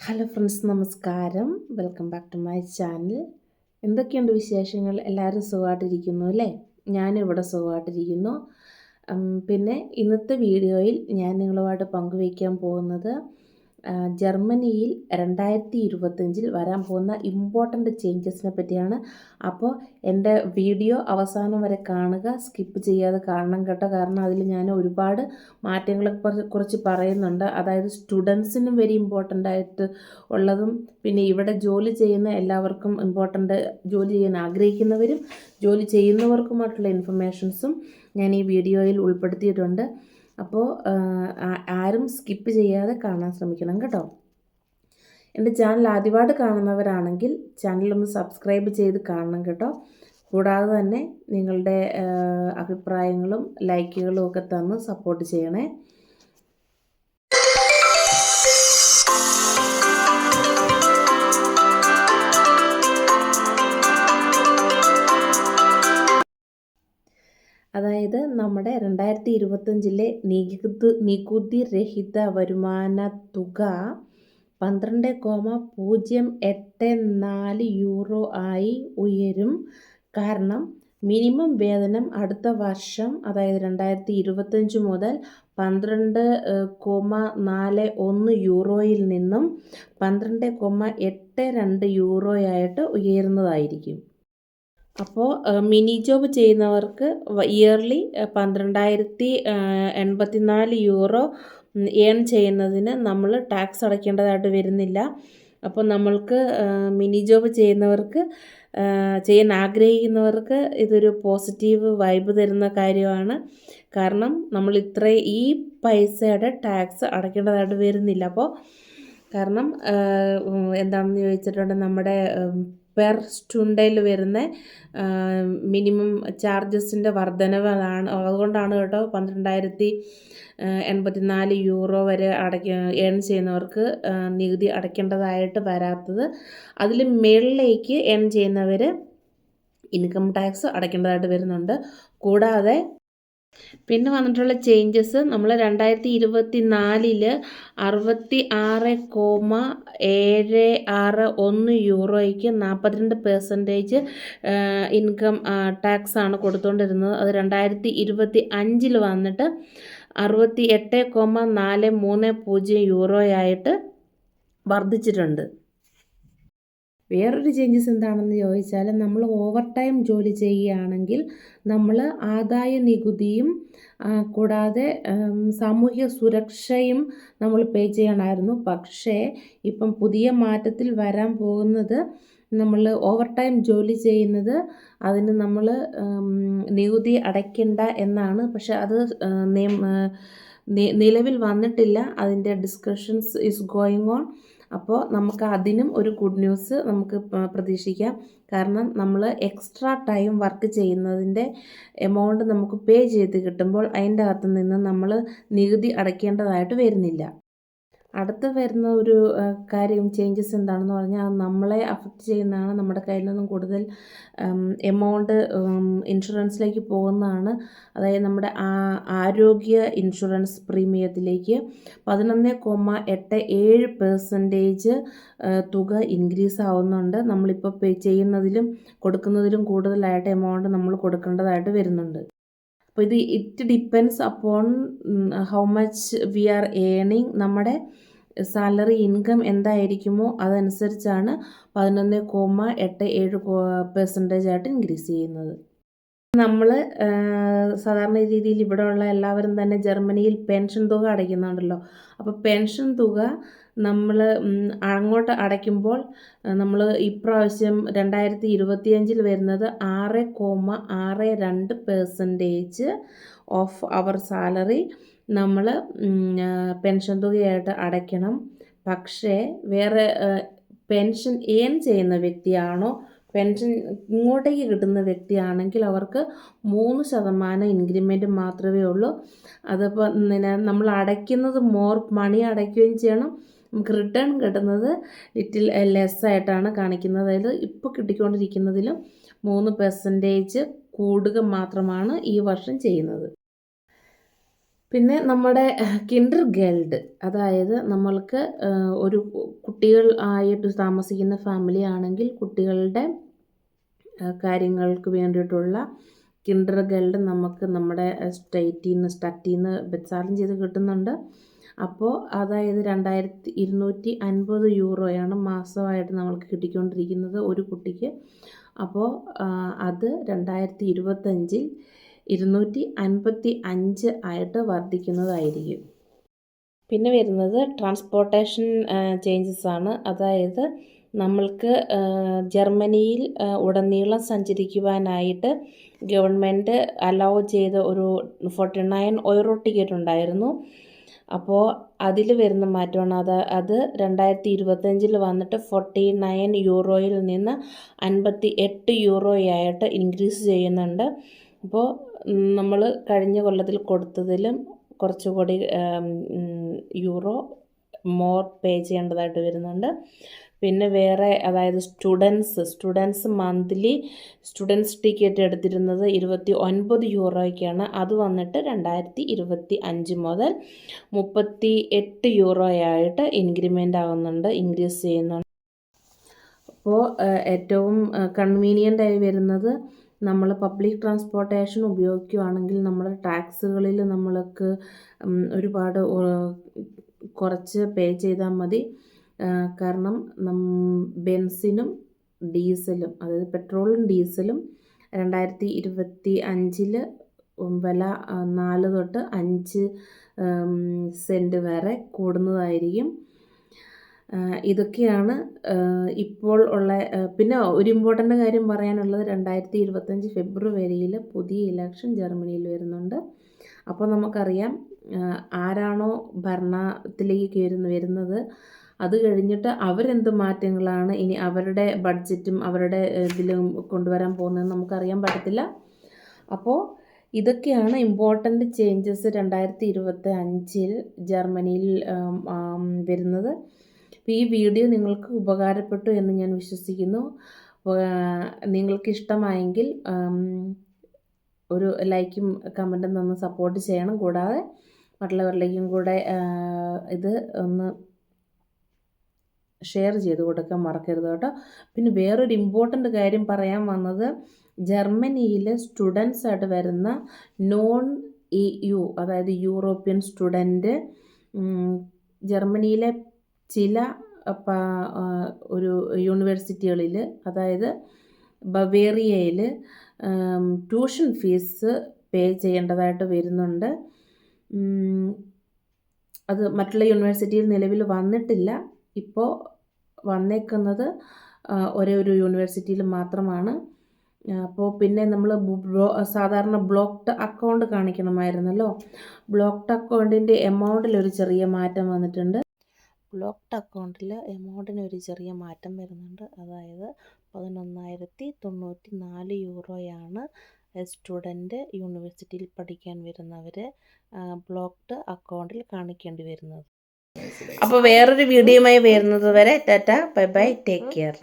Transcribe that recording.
Hello friends നമസ്കാരം. Welcome back to my channel. എന്തൊക്കെയുണ്ട് വിശേഷങ്ങൾ? എല്ലാവരും സുഖമായിട്ടിരിക്കുന്നു അല്ലേ? ഞാനിവിടെ സുഖമായിട്ടിരിക്കുന്നു. പിന്നെ ഇന്നത്തെ വീഡിയോയിൽ ഞാൻ നിങ്ങളുമായിട്ട് പങ്കുവയ്ക്കാൻ പോകുന്നത് ജർമ്മനിയിൽ രണ്ടായിരത്തി ഇരുപത്തഞ്ചിൽ വരാൻ പോകുന്ന ഇമ്പോർട്ടന്റ് ചേഞ്ചസിനെ പറ്റിയാണ്. അപ്പോൾ എന്റെ വീഡിയോ അവസാനം വരെ കാണുക സ്കിപ്പ് ചെയ്യാതെ കാണണം കേട്ടോ. കാരണം അതിൽ ഞാൻ ഒരുപാട് മാറ്റങ്ങളെ കുറിച്ച് പറയുന്നുണ്ട്. അതായത് സ്റ്റുഡൻസിനും വെരി ഇമ്പോർട്ടന്റ് ആയിട്ട് ഉള്ളതും പിന്നെ ഇവിടെ ജോലി ചെയ്യുന്ന എല്ലാവർക്കും ഇമ്പോർട്ടന്റ് ജോലി ചെയ്യാൻ ആഗ്രഹിക്കുന്നവരും ജോലി ചെയ്യുന്നവർക്കുമായിട്ടുള്ള ഇൻഫർമേഷൻസും ഞാൻ ഈ വീഡിയോയിൽ ഉൾപ്പെടുത്തിയിട്ടുണ്ട്. അപ്പോൾ ആരും സ്കിപ്പ് ചെയ്യാതെ കാണാൻ ശ്രമിക്കണം കേട്ടോ. എന്റെ ചാനൽ ആദ്യമായിട്ട് കാണുന്നവരാണെങ്കിൽ ചാനലൊന്ന് സബ്സ്ക്രൈബ് ചെയ്ത് കാണണം കേട്ടോ. കൂടാതെ തന്നെ നിങ്ങളുടെ അഭിപ്രായങ്ങളും ലൈക്കുകളും ഒക്കെ തന്ന് സപ്പോർട്ട് ചെയ്യണേ. അതായത് നമ്മുടെ രണ്ടായിരത്തി ഇരുപത്തഞ്ചിലെ നികുതി രഹിത വരുമാന തുക പന്ത്രണ്ട് കോമ പൂജ്യം എട്ട് നാല് യൂറോ ആയി ഉയരും. കാരണം മിനിമം വേതനം അടുത്ത വർഷം അതായത് രണ്ടായിരത്തി ഇരുപത്തഞ്ച് മുതൽ പന്ത്രണ്ട് കോമ നാല് ഒന്ന് യൂറോയിൽ നിന്നും പന്ത്രണ്ട് കോമ എട്ട് രണ്ട് യൂറോയായിട്ട് ഉയരുന്നതായിരിക്കും. അപ്പോൾ മിനി ജോബ് ചെയ്യുന്നവർക്ക് ഇയർലി പന്ത്രണ്ടായിരത്തി എൺപത്തി നാല് യൂറോ ഏൺ ചെയ്യുന്നതിന് നമ്മൾ ടാക്സ് അടയ്ക്കേണ്ടതായിട്ട് വരുന്നില്ല. അപ്പോൾ നമ്മൾക്ക് മിനി ജോബ് ചെയ്യുന്നവർക്ക് ചെയ്യാൻ ആഗ്രഹിക്കുന്നവർക്ക് ഇതൊരു പോസിറ്റീവ് വൈബ് തരുന്ന കാര്യമാണ്. കാരണം നമ്മൾ ഇത്ര ഈ പൈസയുടെ ടാക്സ് അടയ്ക്കേണ്ടതായിട്ട് വരുന്നില്ല. അപ്പോൾ കാരണം എന്താണെന്ന് ചോദിച്ചിട്ടുണ്ടെങ്കിൽ നമ്മുടെ പെർ സ്റ്റുണ്ടയിൽ വരുന്ന മിനിമം ചാർജസിന്റെ വർധനവുകളാണ് അതുകൊണ്ടാണ് കേട്ടോ പന്ത്രണ്ടായിരത്തി എൺപത്തി നാല് യൂറോ വരെ അടയ്ക്ക ഏൺ ചെയ്യുന്നവർക്ക് നികുതി അടയ്ക്കേണ്ടതായിട്ട് വരാത്തത്. അതിൽ മേളിലേക്ക് ഏൺ ചെയ്യുന്നവർ ഇൻകം ടാക്സ് അടയ്ക്കേണ്ടതായിട്ട് വരുന്നുണ്ട്. കൂടാതെ പിന്നെ വന്നിട്ടുള്ള ചേഞ്ചസ് നമ്മൾ രണ്ടായിരത്തി ഇരുപത്തി നാലിൽ അറുപത്തി ആറ് കോമ ഏഴ് ആറ് ഒന്ന് യൂറോയ്ക്ക് നാൽപ്പത്തിരണ്ട് പെർസെന്റേജ് ഇൻകം ടാക്സ് ആണ് കൊടുത്തുകൊണ്ടിരുന്നത് അത് രണ്ടായിരത്തി ഇരുപത്തി അഞ്ചിൽ വന്നിട്ട് അറുപത്തി എട്ട് കോമ നാല് മൂന്ന് പൂജ്യം യൂറോയായിട്ട് വർദ്ധിച്ചിട്ടുണ്ട്. വേറൊരു ചേഞ്ചസ് എന്താണെന്ന് ചോദിച്ചാൽ നമ്മൾ ഓവർ ടൈം ജോലി ചെയ്യുകയാണെങ്കിൽ നമ്മൾ ആദായ നികുതിയും കൂടാതെ സാമൂഹ്യ സുരക്ഷയും നമ്മൾ പേ ചെയ്യണമായിരുന്നു. പക്ഷേ ഇപ്പം പുതിയ മാറ്റത്തിൽ വരാൻ പോകുന്നത് നമ്മൾ ഓവർ ടൈം ജോലി ചെയ്യുന്നത് അതിന് നമ്മൾ നികുതി അടയ്ക്കണ്ട എന്നാണ്. പക്ഷെ അത് നിലവിൽ വന്നിട്ടില്ല. അതിന്റെ ഡിസ്കഷൻസ് ഇസ് ഗോയിങ് ഓൺ അപ്പോൾ നമുക്ക് അതിനും ഒരു ഗുഡ് ന്യൂസ് നമുക്ക് പ്രതീക്ഷിക്കാം. കാരണം നമ്മൾ എക്സ്ട്രാ ടൈം വർക്ക് ചെയ്യുന്നതിന്റെ എമൗണ്ട് നമുക്ക് പേ ചെയ്ത് കിട്ടുമ്പോൾ അതിന്റെ അകത്ത് നിന്ന് നമ്മൾ നികുതി അടയ്ക്കേണ്ടതായിട്ട് വരുന്നില്ല. അടുത്ത് വരുന്ന ഒരു കാര്യം ചേഞ്ചസ് എന്താണെന്ന് പറഞ്ഞാൽ അത് നമ്മളെ അഫക്റ്റ് ചെയ്യുന്നതാണ് നമ്മുടെ കയ്യിൽ നിന്നും കൂടുതൽ എമൗണ്ട് ഇൻഷുറൻസിലേക്ക് പോകുന്നതാണ്. അതായത് നമ്മുടെ ആരോഗ്യ ഇൻഷുറൻസ് പ്രീമിയത്തിലേക്ക് പതിനൊന്ന് കോമ എട്ട് ഏഴ് പെർസെന്റേജ് തുക ഇൻക്രീസ് ആവുന്നുണ്ട്. നമ്മളിപ്പോൾ പേ ചെയ്യുന്നതിലും കൊടുക്കുന്നതിലും കൂടുതലായിട്ട് എമൗണ്ട് നമ്മൾ കൊടുക്കേണ്ടതായിട്ട് വരുന്നുണ്ട്. അപ്പോൾ ഇത് it depends upon how much we are ഏണിങ് നമ്മുടെ സാലറി ഇൻകം എന്തായിരിക്കുമോ അതനുസരിച്ചാണ് പതിനൊന്ന് കോമ എട്ട് ഏഴ് പെർസെന്റേജ് ആയിട്ട് ഇൻക്രീസ് ചെയ്യുന്നത്. നമ്മൾ സാധാരണ രീതിയിൽ ഇവിടെയുള്ള എല്ലാവരും തന്നെ ജർമ്മനിയിൽ പെൻഷൻ തുക അടയ്ക്കുന്നുണ്ടല്ലോ. അപ്പോൾ പെൻഷൻ തുക നമ്മൾ അങ്ങോട്ട് അടയ്ക്കുമ്പോൾ നമ്മൾ ഇപ്രാവശ്യം രണ്ടായിരത്തി ഇരുപത്തിയഞ്ചിൽ വരുന്നത് ആറ് കോമ ആറ് രണ്ട് പെർസെന്റേജ് ഓഫ് അവർ സാലറി നമ്മൾ പെൻഷൻ തുകയായിട്ട് അടയ്ക്കണം. പക്ഷേ വേറെ പെൻഷൻ ഏൺ ചെയ്യുന്ന വ്യക്തിയാണോ പെൻഷൻ ഇങ്ങോട്ടേക്ക് കിട്ടുന്ന വ്യക്തിയാണെങ്കിൽ അവർക്ക് മൂന്ന് ശതമാനം ഇൻക്രിമെന്റ് മാത്രമേ ഉള്ളൂ. അതിപ്പോൾ പിന്നെ നമ്മൾ അടയ്ക്കുന്നത് മോർ മണി അടയ്ക്കുകയും ചെയ്യണം. നമുക്ക് റിട്ടേൺ കിട്ടുന്നത് ലിറ്റിൽ ലെസ് ആയിട്ടാണ് കാണിക്കുന്നത്. അതായത് ഇപ്പോൾ കിട്ടിക്കൊണ്ടിരിക്കുന്നതിലും മൂന്ന് പെർസെന്റേജ് കൂടുക മാത്രമാണ് ഈ വർഷം ചെയ്യുന്നത്. പിന്നെ നമ്മുടെ കിൻഡർ ഗൈൽഡ് അതായത് നമ്മൾക്ക് ഒരു കുട്ടികൾ ആയിട്ട് താമസിക്കുന്ന ഫാമിലി ആണെങ്കിൽ കുട്ടികളുടെ കാര്യങ്ങൾക്ക് വേണ്ടിയിട്ടുള്ള കിൻഡർ ഗൈൽഡ് നമുക്ക് നമ്മുടെ സ്റ്റേറ്റിൽ നിന്ന് സ്റ്ററ്റിൽ നിന്ന് ബെച്ചാർജ് ചെയ്ത് കിട്ടുന്നുണ്ട്. അപ്പോൾ അതായത് രണ്ടായിരത്തി ഇരുന്നൂറ്റി അൻപത് യൂറോയാണ് മാസമായിട്ട് നമ്മൾക്ക് കിട്ടിക്കൊണ്ടിരിക്കുന്നത് ഒരു കുട്ടിക്ക്. അപ്പോൾ അത് രണ്ടായിരത്തി ഇരുപത്തഞ്ചിൽ ഇരുന്നൂറ്റി അൻപത്തി അഞ്ച് ആയിട്ട് വർദ്ധിക്കുന്നതായിരിക്കും. പിന്നെ വരുന്നത് ട്രാൻസ്പോർട്ടേഷൻ ചേഞ്ചസ് ആണ് അതായത് നമ്മൾക്ക് ജർമ്മനിയിൽ ഉടനീളം സഞ്ചരിക്കുവാനായിട്ട് ഗവൺമെന്റ് അലൗ ചെയ്ത ഒരു ഫോർട്ടി നയൻ ഓരോ ടിക്കറ്റ് ഉണ്ടായിരുന്നു. അപ്പോൾ അതിൽ വരുന്ന മാറ്റമാണ്. അത് അത് രണ്ടായിരത്തി ഇരുപത്തഞ്ചിൽ വന്നിട്ട് ഫോർട്ടി നയൻ യൂറോയിൽ നിന്ന് അൻപത്തി എട്ട് യൂറോയായിട്ട് ഇൻക്രീസ് ചെയ്യുന്നുണ്ട്. അപ്പോൾ നമ്മൾ കഴിഞ്ഞ കൊല്ലത്തിൽ കൊടുത്തതിലും കുറച്ചുകൂടി യൂറോ മോർ പേ ചെയ്യേണ്ടതായിട്ട് വരുന്നുണ്ട്. പിന്നെ വേറെ അതായത് students students monthly students ticket എടുത്തിരുന്നത് ഇരുപത്തി ഒൻപത് യൂറോയ്ക്കാണ്. അത് വന്നിട്ട് രണ്ടായിരത്തി ഇരുപത്തി അഞ്ച് മുതൽ മുപ്പത്തി എട്ട് യൂറോയായിട്ട് ഇൻക്രിമെന്റ് ആകുന്നുണ്ട് ഇൻക്രീസ് ചെയ്യുന്നുണ്ട്. അപ്പോൾ ഏറ്റവും കൺവീനിയന്റ് ആയി വരുന്നത് നമ്മൾ പബ്ലിക് ട്രാൻസ്പോർട്ടേഷൻ ഉപയോഗിക്കുകയാണെങ്കിൽ നമ്മൾ ടാക്സുകളിൽ നമ്മൾക്ക് ഒരുപാട് കുറച്ച് പേ ചെയ്താൽ മതി. കാരണം ബെൻസിനും ഡീസലും അതായത് പെട്രോളും ഡീസലും രണ്ടായിരത്തി ഇരുപത്തി അഞ്ചിൽ വില നാല് തൊട്ട് അഞ്ച് സെന്റ് വരെ കൂടുന്നതായിരിക്കും. ഇതൊക്കെയാണ് ഇപ്പോൾ ഉള്ള പിന്നെ ഒരു ഇമ്പോർട്ടന്റ് കാര്യം പറയാനുള്ളത് രണ്ടായിരത്തി ഇരുപത്തഞ്ച് ഫെബ്രുവരിയിൽ പുതിയ ഇലക്ഷൻ ജർമ്മനിയിൽ വരുന്നുണ്ട്. അപ്പോൾ നമുക്കറിയാം ആരാണോ ഭരണത്തിലേക്ക് വരുന്നത് അത് കഴിഞ്ഞിട്ട് അവരെന്ത് മാറ്റങ്ങളാണ് ഇനി അവരുടെ ബഡ്ജറ്റും അവരുടെ ഇതിലും കൊണ്ടുവരാൻ പോകുന്നതെന്ന് നമുക്കറിയാൻ പറ്റത്തില്ല. അപ്പോൾ ഇതൊക്കെയാണ് ഇമ്പോർട്ടന്റ് ചേഞ്ചസ് രണ്ടായിരത്തി ഇരുപത്തി അഞ്ചിൽ ജർമ്മനിയിൽ വരുന്നത്. ഈ വീഡിയോ നിങ്ങൾക്ക് ഉപകാരപ്പെട്ടു എന്ന് ഞാൻ വിശ്വസിക്കുന്നു. നിങ്ങൾക്ക് ഇഷ്ടമായെങ്കിൽ ഒരു ലൈക്കും കമന്റും തന്ന് സപ്പോർട്ട് ചെയ്യണം. കൂടാതെ മറ്റുള്ളവരിലേക്കും കൂടെ ഇത് ഒന്ന് ഷെയർ ചെയ്ത് കൊടുക്കാൻ മറക്കരുത് കേട്ടോ. പിന്നെ വേറൊരു ഇമ്പോർട്ടന്റ് കാര്യം പറയാൻ വന്നത് ജർമ്മനിയിലെ സ്റ്റുഡൻസ് ആയിട്ട് വരുന്ന നോൺ ഇ യു അതായത് യൂറോപ്യൻ സ്റ്റുഡന്റ് ജർമ്മനിയിലെ ചില ഒരു യൂണിവേഴ്സിറ്റികളിൽ അതായത് ബവേറിയയിൽ ട്യൂഷൻ ഫീസ് പേ ചെയ്യേണ്ടതായിട്ട് വരുന്നുണ്ട്. അത് മറ്റുള്ള യൂണിവേഴ്സിറ്റിയിൽ നിലവിൽ വന്നിട്ടില്ല. ഇപ്പോൾ വന്നേക്കുന്നത് ഒരേ ഒരു യൂണിവേഴ്സിറ്റിയിൽ മാത്രമാണ്. അപ്പോൾ പിന്നെ നമ്മൾ സാധാരണ ബ്ലോക്ക്ഡ് അക്കൗണ്ട് കാണിക്കണമായിരുന്നല്ലോ. ബ്ലോക്ക്ഡ് അക്കൗണ്ടിന്റെ എമൗണ്ടിൽ ഒരു ചെറിയ മാറ്റം വന്നിട്ടുണ്ട്. ബ്ലോക്ക്ഡ് അക്കൗണ്ടിൽ എമൗണ്ടിന് ഒരു ചെറിയ മാറ്റം വരുന്നുണ്ട്. അതായത് പതിനൊന്നായിരത്തി തൊണ്ണൂറ്റി നാല് യൂറോയാണ് സ്റ്റുഡന്റ് യൂണിവേഴ്സിറ്റിയിൽ പഠിക്കാൻ വരുന്നവർ ബ്ലോക്ക്ഡ് അക്കൗണ്ടിൽ കാണിക്കേണ്ടി വരുന്നത്. അപ്പോൾ വേറൊരു വീഡിയോയുമായി വരുന്നത് വരെ tata bye bye take care.